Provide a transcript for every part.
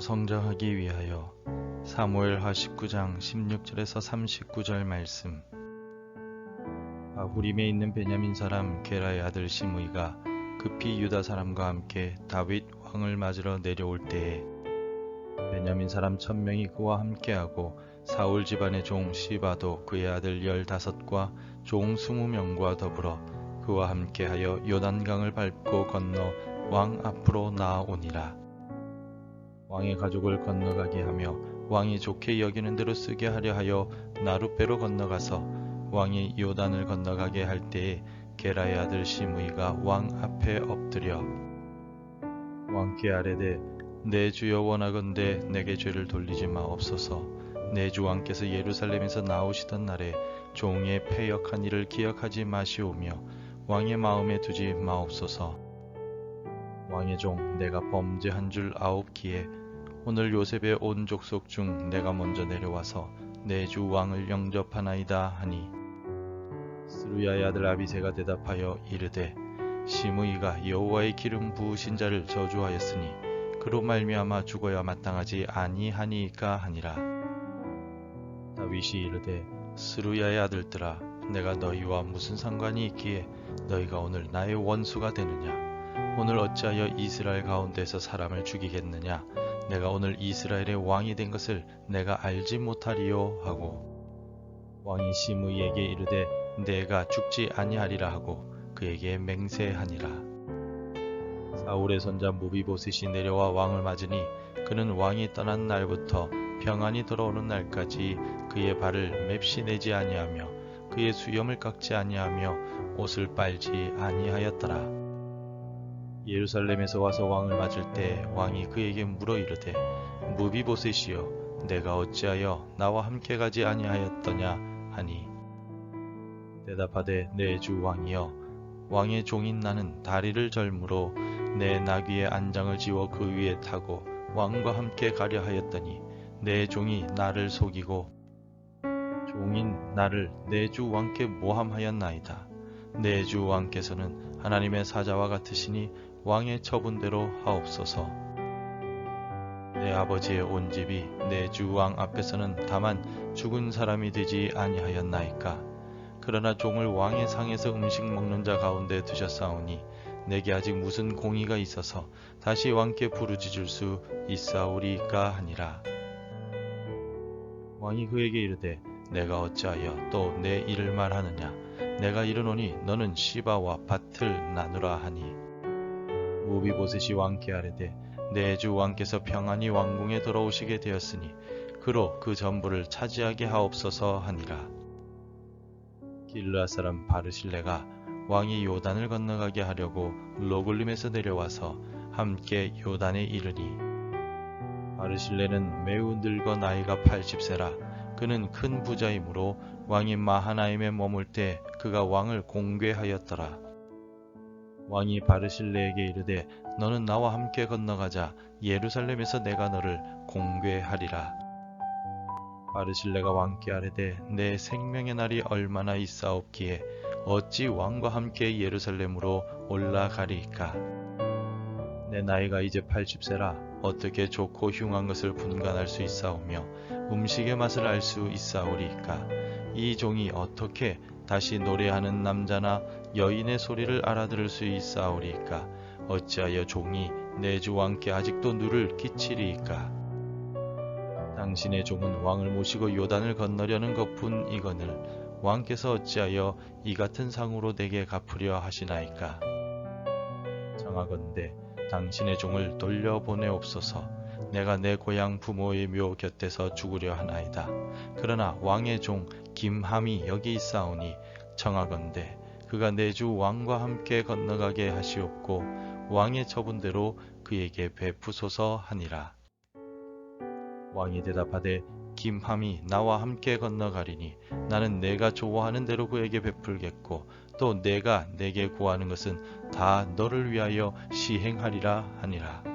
더 성장하기 위하여 사무엘 하 19장 16절에서 39절 말씀 바후림에 있는 베냐민 사람 게라의 아들 시므이가 급히 유다 사람과 함께 다윗 왕을 맞으러 내려올 때에 베냐민 사람 천명이 그와 함께하고 사울 집안의 종 시바도 그의 아들 열다섯과 종 스무 명과 더불어 그와 함께하여 요단강을 밟고 건너 왕 앞으로 나아오니라. 왕의 가족을 건너가게 하며 왕이 좋게 여기는 대로 쓰게 하려 하여 나룻배로 건너가서 왕이 요단을 건너가게 할 때에 게라의 아들 시므이가 왕 앞에 엎드려 왕께 아뢰되 내 주여 원하건대 내게 죄를 돌리지 마옵소서 내 주 왕께서 예루살렘에서 나오시던 날에 종의 패역한 일을 기억하지 마시오며 왕의 마음에 두지 마옵소서 왕의 종 내가 범죄한 줄 아옵기에 오늘 요셉의 온 족속 중 내가 먼저 내려와서 내 주 왕을 영접하나이다 하니. 스루야의 아들 아비세가 대답하여 이르되 시므이가 여호와의 기름 부으신 자를 저주하였으니 그로 말미암아 죽어야 마땅하지 아니하니까 하니라. 다윗이 이르되 스루야의 아들들아 내가 너희와 무슨 상관이 있기에 너희가 오늘 나의 원수가 되느냐 오늘 어찌하여 이스라엘 가운데서 사람을 죽이겠느냐? 내가 오늘 이스라엘의 왕이 된 것을 내가 알지 못하리요 하고 왕이 시므이에게 이르되 내가 죽지 아니하리라 하고 그에게 맹세하니라. 사울의 손자 무비보셋이 내려와 왕을 맞으니 그는 왕이 떠난 날부터 평안히 돌아오는 날까지 그의 발을 맵시 내지 아니하며 그의 수염을 깎지 아니하며 옷을 빨지 아니하였더라 예루살렘에서 와서 왕을 맞을 때 왕이 그에게 물어 이르되 무비보셋이여 내가 어찌하여 나와 함께 가지 아니하였더냐 하니 대답하되 내 주 왕이여 왕의 종인 나는 다리를 절므로 내 나귀의 안장을 지워 그 위에 타고 왕과 함께 가려 하였더니 내 종이 나를 속이고 종인 나를 내 주 왕께 모함하였나이다. 내 주 왕께서는 하나님의 사자와 같으시니 왕의 처분대로 하옵소서. 내 아버지의 온 집이 내 주 왕 앞에서는 다만 죽은 사람이 되지 아니하였나이까. 그러나 종을 왕의 상에서 음식 먹는 자 가운데 두셨사오니 내게 아직 무슨 공의가 있어서 다시 왕께 부르짖을 수 있사오리까 하니라. 왕이 그에게 이르되 내가 어찌하여 또 내 일을 말하느냐 내가 이르노니 너는 시바와 밭을 나누라 하니 무비보셋이 왕께 아뢰되 내 주 왕께서 평안히 왕궁에 돌아오시게 되었으니 그로 그 전부를 차지하게 하옵소서 하니라 길르앗 사람 바르실레가 왕이 요단을 건너가게 하려고 로글림에서 내려와서 함께 요단에 이르니 바르실레는 매우 늙어 나이가 80세라 그는 큰 부자이므로 왕이 마하나임에 머물 때 그가 왕을 공궤하였더라. 왕이 바르실레에게 이르되 너는 나와 함께 건너가자 예루살렘에서 내가 너를 공궤하리라. 바르실레가 왕께 아뢰되 내 생명의 날이 얼마나 있사옵기에 어찌 왕과 함께 예루살렘으로 올라가리이까. 내 나이가 이제 80세라 어떻게 좋고 흉한 것을 분간할 수 있사오며 음식의 맛을 알 수 있사오리이까. 이 종이 어떻게 다시 노래하는 남자나 여인의 소리를 알아들을 수 있사오리이까. 어찌하여 종이 내 주 왕께 아직도 누를 끼치리이까. 당신의 종은 왕을 모시고 요단을 건너려는 것뿐 이거늘 왕께서 어찌하여 이 같은 상으로 내게 갚으려 하시나이까. 정하건대 당신의 종을 돌려보내옵소서. 내가 내 고향 부모의 묘 곁에서 죽으려 하나이다. 그러나 왕의 종 김함이 여기 있사오니 청하건대 그가 내 주 왕과 함께 건너가게 하시옵고 왕의 처분대로 그에게 베푸소서 하니라. 왕이 대답하되 김함이 나와 함께 건너가리니 나는 내가 좋아하는 대로 그에게 베풀겠고 또 내가 내게 구하는 것은 다 너를 위하여 시행하리라 하니라.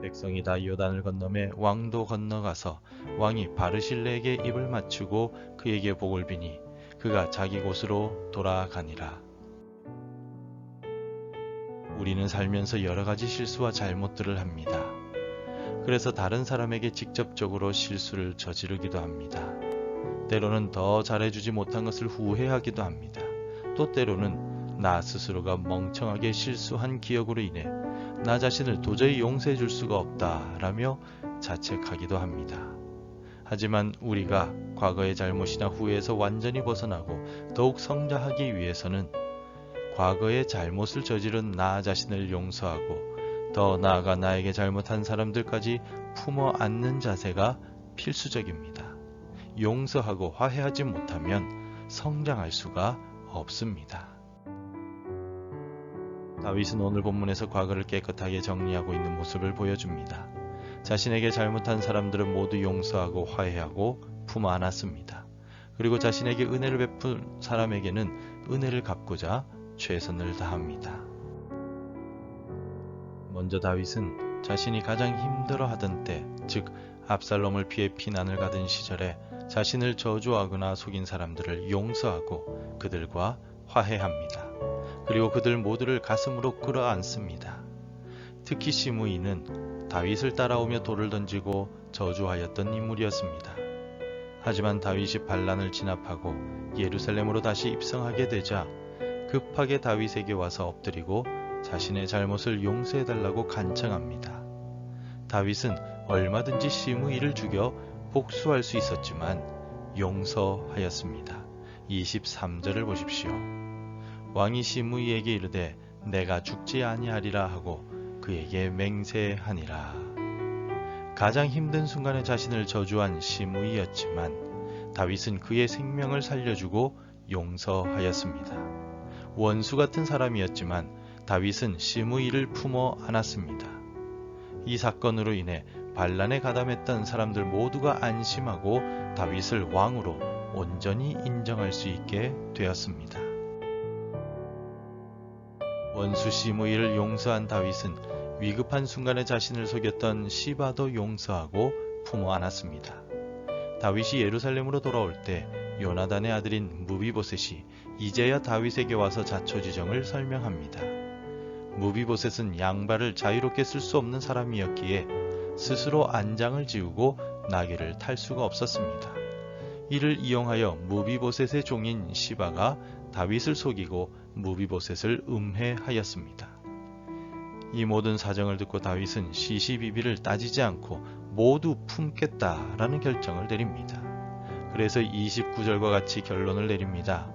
백성이 다 요단을 건너매 왕도 건너가서 왕이 바르실레에게 입을 맞추고 그에게 복을 비니 그가 자기 곳으로 돌아가니라. 우리는 살면서 여러 가지 실수와 잘못들을 합니다. 그래서 다른 사람에게 직접적으로 실수를 저지르기도 합니다. 때로는 더 잘해주지 못한 것을 후회하기도 합니다. 또 때로는 나 스스로가 멍청하게 실수한 기억으로 인해 나 자신을 도저히 용서해 줄 수가 없다라며 자책하기도 합니다. 하지만 우리가 과거의 잘못이나 후회에서 완전히 벗어나고 더욱 성장하기 위해서는 과거의 잘못을 저지른 나 자신을 용서하고 더 나아가 나에게 잘못한 사람들까지 품어 안는 자세가 필수적입니다. 용서하고 화해하지 못하면 성장할 수가 없습니다. 다윗은 오늘 본문에서 과거를 깨끗하게 정리하고 있는 모습을 보여줍니다. 자신에게 잘못한 사람들은 모두 용서하고 화해하고 품어 안았습니다. 그리고 자신에게 은혜를 베푼 사람에게는 은혜를 갚고자 최선을 다합니다. 먼저 다윗은 자신이 가장 힘들어하던 때, 즉 압살롬을 피해 피난을 가던 시절에 자신을 저주하거나 속인 사람들을 용서하고 그들과 화해합니다. 그리고 그들 모두를 가슴으로 끌어안습니다. 특히 시므이는 다윗을 따라오며 돌을 던지고 저주하였던 인물이었습니다. 하지만 다윗이 반란을 진압하고 예루살렘으로 다시 입성하게 되자 급하게 다윗에게 와서 엎드리고 자신의 잘못을 용서해달라고 간청합니다. 다윗은 얼마든지 시므이를 죽여 복수할 수 있었지만 용서하였습니다. 23절을 보십시오. 왕이 시므이에게 이르되 내가 죽지 아니하리라 하고 그에게 맹세하니라. 가장 힘든 순간에 자신을 저주한 시므이였지만 다윗은 그의 생명을 살려주고 용서하였습니다. 원수 같은 사람이었지만 다윗은 시므이를 품어 안았습니다. 이 사건으로 인해 반란에 가담했던 사람들 모두가 안심하고 다윗을 왕으로 온전히 인정할 수 있게 되었습니다. 원수 시므이를 용서한 다윗은 위급한 순간에 자신을 속였던 시바도 용서하고 품어 안았습니다. 다윗이 예루살렘으로 돌아올 때 요나단의 아들인 무비보셋이 이제야 다윗에게 와서 자초지정을 설명합니다. 무비보셋은 양발을 자유롭게 쓸 수 없는 사람이었기에 스스로 안장을 지우고 나귀를 탈 수가 없었습니다. 이를 이용하여 무비보셋의 종인 시바가 다윗을 속이고 무비보셋을 음해하였습니다. 이 모든 사정을 듣고 다윗은 시시비비를 따지지 않고 모두 품겠다라는 결정을 내립니다. 그래서 29절과 같이 결론을 내립니다.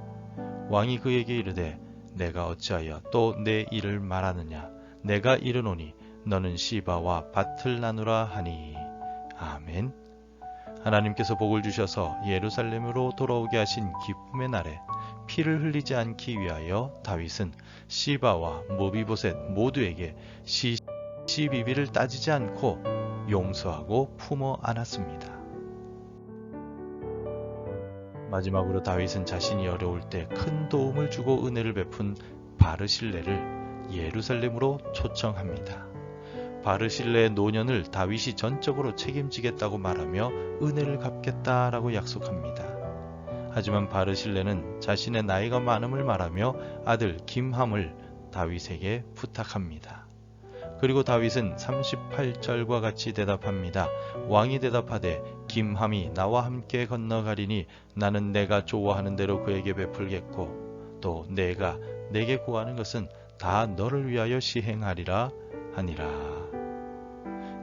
왕이 그에게 이르되 내가 어찌하여 또 내 일을 말하느냐 내가 이르노니 너는 시바와 밭을 나누라 하니 아멘. 하나님께서 복을 주셔서 예루살렘으로 돌아오게 하신 기쁨의 날에 피를 흘리지 않기 위하여 다윗은 시바와 모비보셋 모두에게 시, 시비비를 따지지 않고 용서하고 품어 안았습니다. 마지막으로 다윗은 자신이 어려울 때 큰 도움을 주고 은혜를 베푼 바르실레를 예루살렘으로 초청합니다. 바르실레의 노년을 다윗이 전적으로 책임지겠다고 말하며 은혜를 갚겠다라고 약속합니다. 하지만 바르실레는 자신의 나이가 많음을 말하며 아들 김함을 다윗에게 부탁합니다. 그리고 다윗은 38절과 같이 대답합니다. 왕이 대답하되 김함이 나와 함께 건너가리니 나는 내가 좋아하는 대로 그에게 베풀겠고 또 내가 내게 구하는 것은 다 너를 위하여 시행하리라 하니라.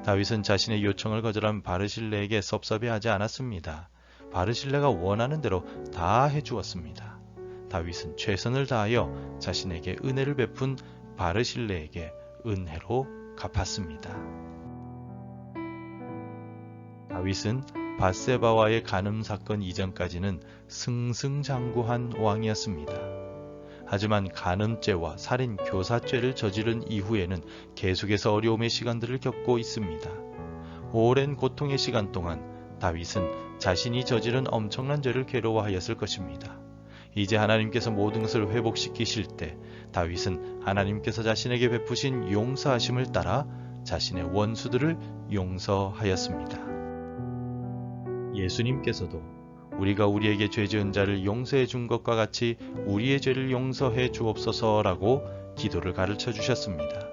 다윗은 자신의 요청을 거절한 바르실레에게 섭섭해하지 않았습니다. 바르실레가 원하는 대로 다 해주었습니다. 다윗은 최선을 다하여 자신에게 은혜를 베푼 바르실레에게 은혜로 갚았습니다. 다윗은 바세바와의 간음 사건 이전까지는 승승장구한 왕이었습니다. 하지만 간음죄와 살인 교사죄를 저지른 이후에는 계속해서 어려움의 시간들을 겪고 있습니다. 오랜 고통의 시간 동안 다윗은 자신이 저지른 엄청난 죄를 괴로워하였을 것입니다. 이제 하나님께서 모든 것을 회복시키실 때 다윗은 하나님께서 자신에게 베푸신 용서하심을 따라 자신의 원수들을 용서하였습니다. 예수님께서도 우리가 우리에게 죄 지은 자를 용서해 준 것과 같이 우리의 죄를 용서해 주옵소서라고 기도를 가르쳐 주셨습니다.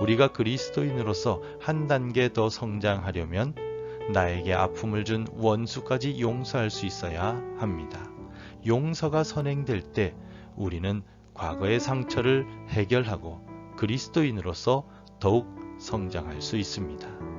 우리가 그리스도인으로서 한 단계 더 성장하려면 나에게 아픔을 준 원수까지 용서할 수 있어야 합니다. 용서가 선행될 때 우리는 과거의 상처를 해결하고 그리스도인으로서 더욱 성장할 수 있습니다.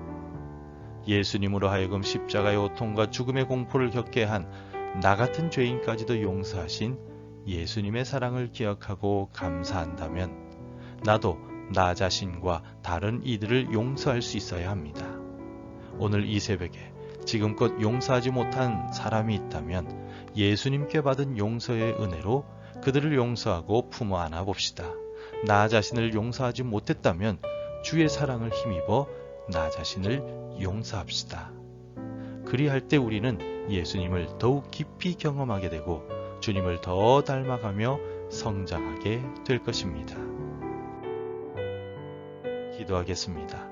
예수님으로 하여금 십자가의 고통과 죽음의 공포를 겪게 한 나 같은 죄인까지도 용서하신 예수님의 사랑을 기억하고 감사한다면 나도 나 자신과 다른 이들을 용서할 수 있어야 합니다. 오늘 이 새벽에 지금껏 용서하지 못한 사람이 있다면 예수님께 받은 용서의 은혜로 그들을 용서하고 품어 안아 봅시다. 나 자신을 용서하지 못했다면 주의 사랑을 힘입어 나 자신을 용서합시다. 그리할 때 우리는 예수님을 더욱 깊이 경험하게 되고 주님을 더 닮아가며 성장하게 될 것입니다. 기도하겠습니다.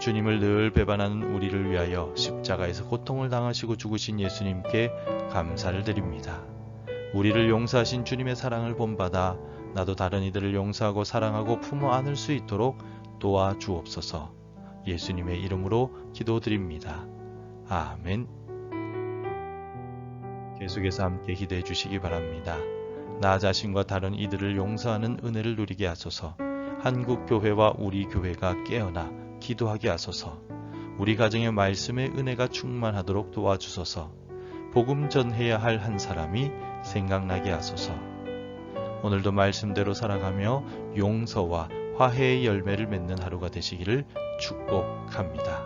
주님을 늘 배반하는 우리를 위하여 십자가에서 고통을 당하시고 죽으신 예수님께 감사를 드립니다. 우리를 용서하신 주님의 사랑을 본받아 나도 다른 이들을 용서하고 사랑하고 품어 안을 수 있도록 도와 주옵소서. 예수님의 이름으로 기도드립니다. 아멘. 계속해서 함께 기도해 주시기 바랍니다. 나 자신과 다른 이들을 용서하는 은혜를 누리게 하소서. 한국 교회와 우리 교회가 깨어나 기도하게 하소서. 우리 가정의 말씀의 은혜가 충만하도록 도와주소서. 복음 전해야 할 한 사람이 생각나게 하소서. 오늘도 말씀대로 살아가며 용서와 화해의 열매를 맺는 하루가 되시기를 축복합니다.